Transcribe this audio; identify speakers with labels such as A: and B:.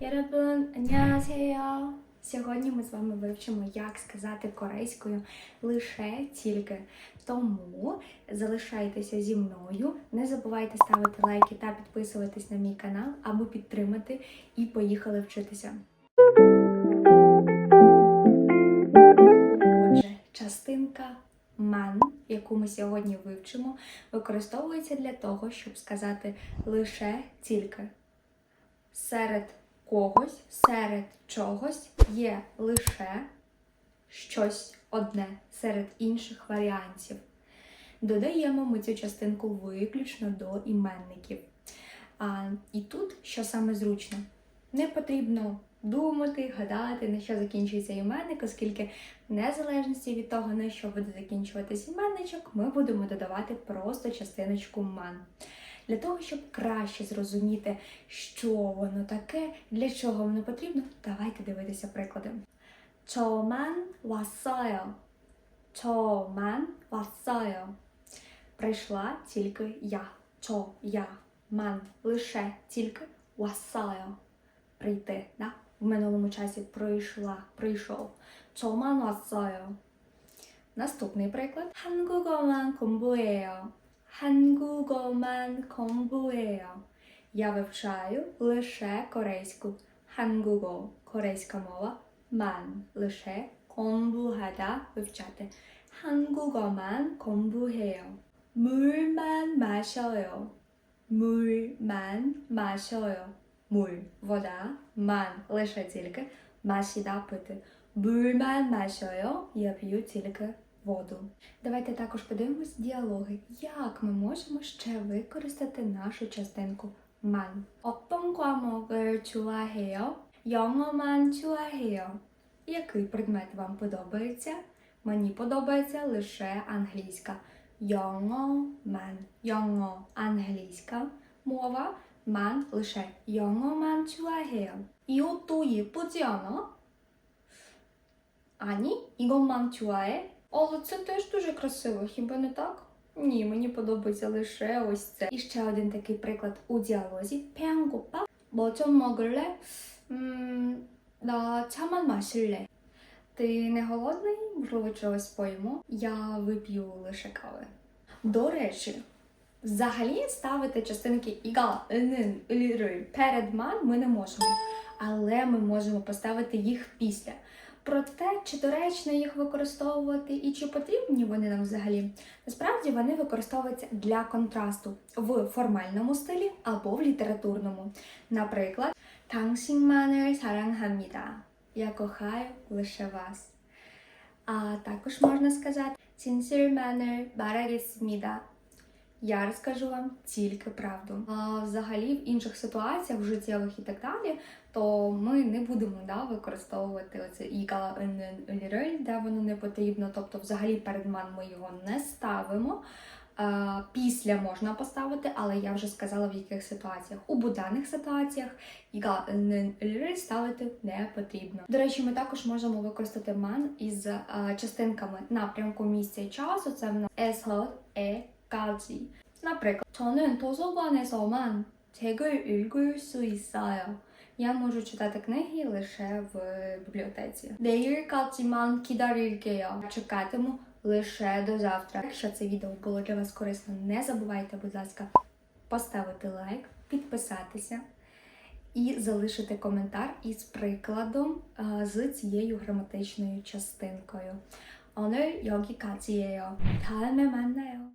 A: 여러분, 안녕하세요. Сьогодні ми з вами вивчимо, як сказати корейською лише тільки. Тому залишайтеся зі мною. Не забувайте ставити лайки та підписуватись на мій канал, аби підтримати і поїхали вчитися. Отже, частинка ман, яку ми сьогодні вивчимо, використовується для того, щоб сказати лише тільки. Серед когось, серед чогось є лише щось одне серед інших варіантів. Додаємо ми цю частинку виключно до іменників. А, і тут, що саме зручно, не потрібно думати, гадати, на що закінчується іменник, оскільки в незалежності від того, на що буде закінчуватись іменничок, ми будемо додавати просто частиночку ман Для того, щоб краще зрозуміти, що воно таке, для чого воно потрібно, давайте дивитися приклади. 저만 왔어요. 저만 왔어요. Прийшла тільки я. 저, я, ман, лише тільки 왔어요. Прийти, да? В минулому часі прийшла, прийшов. 저만 왔어요. Наступний приклад. 한국어만 공부해요. 한국어만 공부해요. Я вивчаю лише корейську. 한국어 – корейська мова. 만 – лише 공부하다 – вивчати. 한국어만 공부해요. 물만 마셔요. 물만 마셔요. 물 – вода. 만 – лише тільки. 마시다 – пити. 물만 마셔요. Я п'ю тільки воду. Давайте також подивимось діалоги. Як ми можемо ще використати нашу частинку 만? 어떤 과목을 좋아해요? 영어만 좋아해요. Який предмет вам подобається? Мені подобається лише англійська. 영어만. 영어 англійська мова. 만 лише 영어만 좋아해요. 이 옷도 예쁘지 않아? 아니, 이것만 좋아해? Але це теж дуже красиво, хіба не так? Ні, мені подобається лише ось це. І ще один такий приклад у діалозі. 배안고파? 뭐좀 먹을래? 음, 나 차만 마실래. Ти не голодний? Можливо, чогось поїмо? Я вип'ю лише кави. До речі, взагалі ставити частинки іга, НН, ЛІР перед ман ми не можемо. Але ми можемо поставити їх після. Про те, чи доречно їх використовувати і чи потрібні вони нам взагалі, насправді вони використовуються для контрасту в формальному стилі або в літературному. Наприклад, 당신만을 사랑합니다. Я кохаю лише вас. А також можна сказати 진실만을 말하겠습니다. Я розкажу вам тільки правду. А взагалі в інших ситуаціях, в життєвих і так далі, то ми не будемо да, використовувати оце іга лірель, де воно не потрібно. Тобто, взагалі перед ман ми його не ставимо. Після можна поставити, але я вже сказала в яких ситуаціях. У буденних ситуаціях іга лірель ставити не потрібно. До речі, ми також можемо використати ман із частинками напрямку місця і часу. Це в нас е, 까지. наприклад, 저는 도서관에서만 책을 읽을 수 있어요. Я можу читати книги лише в бібліотеці. 내일까지만 기다릴게요. Чекатиму лише до завтра. Якщо це відео було для вас корисно, не забувайте, будь ласка, поставити лайк, підписатися і залишити коментар із прикладом а, з цією граматичною частинкою. 오늘 여기까지예요. 다음에 만나요.